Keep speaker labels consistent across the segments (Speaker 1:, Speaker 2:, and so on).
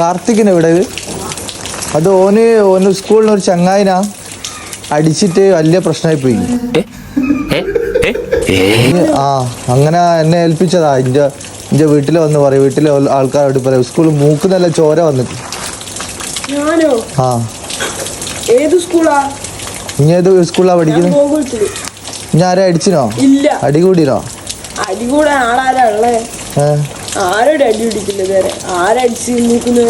Speaker 1: കാർത്തികിന് ഇവിടെ. അത് ഓന് ഓന് സ്കൂളിന് ഒരു ചങ്ങായിനാ അടിച്ചിട്ട് വലിയ പ്രശ്നമായി പോയി ആ അങ്ങനെ എന്നെ ഏൽപ്പിച്ചതാ. എന്റെ എന്റെ വീട്ടിൽ വന്ന് പറയും. വീട്ടിലെ ആൾക്കാരോട് പറയും. സ്കൂൾ മൂക്ക് നല്ല ചോര വന്നിട്ട്.
Speaker 2: ഞാനോ?
Speaker 1: ആ.
Speaker 2: ഏത് സ്കൂളാ?
Speaker 1: ഇനി ഏത്
Speaker 2: സ്കൂളാ
Speaker 1: പഠിക്കുന്നത്
Speaker 2: ഞാൻ
Speaker 1: ഇനി ആരെ അടിച്ചിനോ?
Speaker 2: ഇല്ല.
Speaker 1: അടി കൂടിനോ
Speaker 2: അടി കൂടെ ആളാരാ ഉള്ളേ?
Speaker 1: ഏ?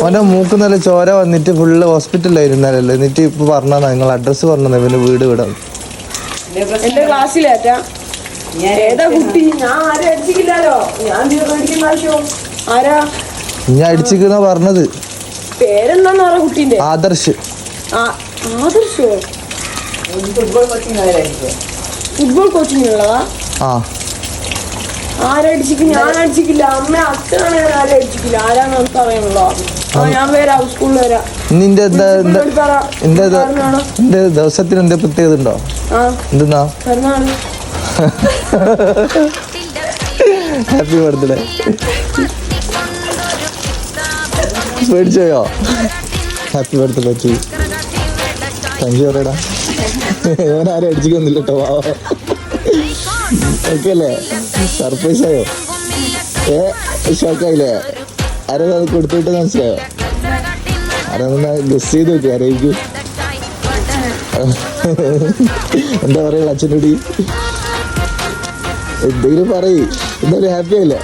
Speaker 1: ഓന്റെ മൂക്ക് നല്ല ചോര വന്നിട്ട് ഫുള്ള് ഹോസ്പിറ്റലിലായിരുന്നല്ലോ എന്നിട്ട് ഇപ്പൊ പറഞ്ഞാ നിങ്ങൾ അഡ്രസ് പറഞ്ഞത് ഇവന്റെ വീട് ഇവിടെ.
Speaker 2: എന്റെ ക്ലാസ്സിലേറ്റാ? ഏതാ കുട്ടി? ഞാൻ ആരെ അടിച്ചിട്ടില്ലല്ലോ ഞാൻ ആവശ്യം. ആരാ?
Speaker 1: ഞാൻ അടിച്ചിക്കുന്ന പറഞ്ഞത്.
Speaker 2: പേരെന്താന്ന് പറ കുട്ടീന്റെ
Speaker 1: ആദർശ്.
Speaker 2: ആ ആദർശോ?
Speaker 3: ഫുട്ബോൾ കോച്ചിങ്
Speaker 2: ഫുട്ബോൾ കോച്ചിങ് ഉള്ളതാ?
Speaker 1: ആ.
Speaker 2: ആരടിച്ചിട്ട് ഞാൻ അടിച്ചിക്കില്ല അമ്മ അച്ഛനാണ് ഞാൻ ആരെ അടിച്ചിക്കില്ല ആരാന്ന് നമുക്ക് അറിയണല്ലോ ആ. ഞാൻ വരാം സ്കൂളിൽ വരാം.
Speaker 1: നിന്റെ?
Speaker 2: കാരണമാണോ?
Speaker 1: എന്റെ ദിവസത്തിന് പ്രത്യേകത ഉണ്ടോ? എന്തെന്നാ?
Speaker 2: പിറന്നാൾ
Speaker 1: ഹാപ്പി ബർത്ത്ഡേ പേടിച്ചോയോ? ഹാപ്പി ബർത്ത്ഡേ പറ്റി താങ്ക് യു പറയടാ. ഞാൻ ആരും അടിച്ചിക്കൊന്നില്ല കേട്ടോ ഓക്കെ സർപ്രൈസ് ആയോ? ഏ ഷോക്കായില്ലേ? ആരാ അത് കൊടുത്തിട്ട് മനസ്സിലായോ? ആരാ ഗസ് ചെയ്ത് നോക്കി ആരായിരിക്കും? എന്താ പറയുക അച്ഛനോടി? എന്തെങ്കിലും പറയും. എന്തായാലും ഹാപ്പി ആയില്ലേ?